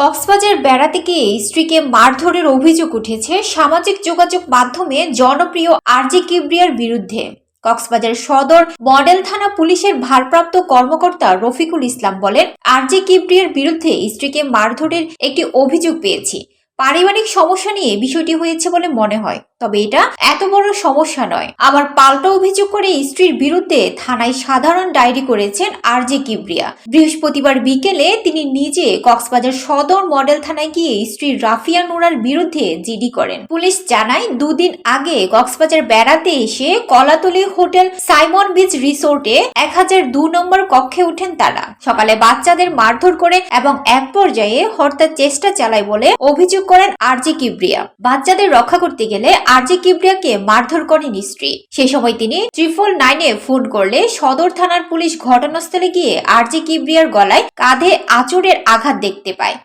কক্সবাজার বেড়াতে গিয়ে স্ত্রীকে মারধরের অভিযোগ উঠেছে সামাজিক যোগাযোগ মাধ্যমে জনপ্রিয় আরজি কিবরিয়ার বিরুদ্ধে। কক্সবাজার সদর মডেল থানা পুলিশের ভারপ্রাপ্ত কর্মকর্তা রফিকুল ইসলাম বলেন, আরজি কিবরিয়ার বিরুদ্ধে স্ত্রীকে মারধরের একটি অভিযোগ পেয়েছি। পারিবারিক সমস্যা নিয়ে বিষয়টি হয়েছে বলে মনে হয়। তবে এটা এত বড় সমস্যা নয়। আবার পাল্টা অভিযোগ করে স্ত্রীর বিরুদ্ধে থানায় সাধারণ ডায়েরি করেছেন আরজে কিবরিয়া। বৃহস্পতিবার বিকেলে তিনি নিজে কক্সবাজার সদর মডেল থানায় গিয়ে স্ত্রী রাফিয়া নোরার বিরুদ্ধে জিডি করেন। পুলিশ জানায়, দুদিন আগে কক্সবাজার বেড়াতে এসে কলাতলি হোটেল সাইমন বিচ রিসোর্টে এক হাজার দু নম্বর কক্ষে ওঠেন তারা। সকালে বাচ্চাদের মারধর করে এবং এক পর্যায়ে হত্যার চেষ্টা চালায় বলে অভিযোগ করেন আরজি কিবরিয়া। বাচ্চাদের রক্ষা করতে গেলে আরজি কিবরিয়াকে মারধর করেন স্ত্রী। সে সময় তিনি ট্রিপল নাইনে ফোন করলে সদর থানার পুলিশ ঘটনাস্থলে গিয়ে আরজি কিবরিয়ার গলায় কাঁধে আচরের আঘাত দেখতে পায়।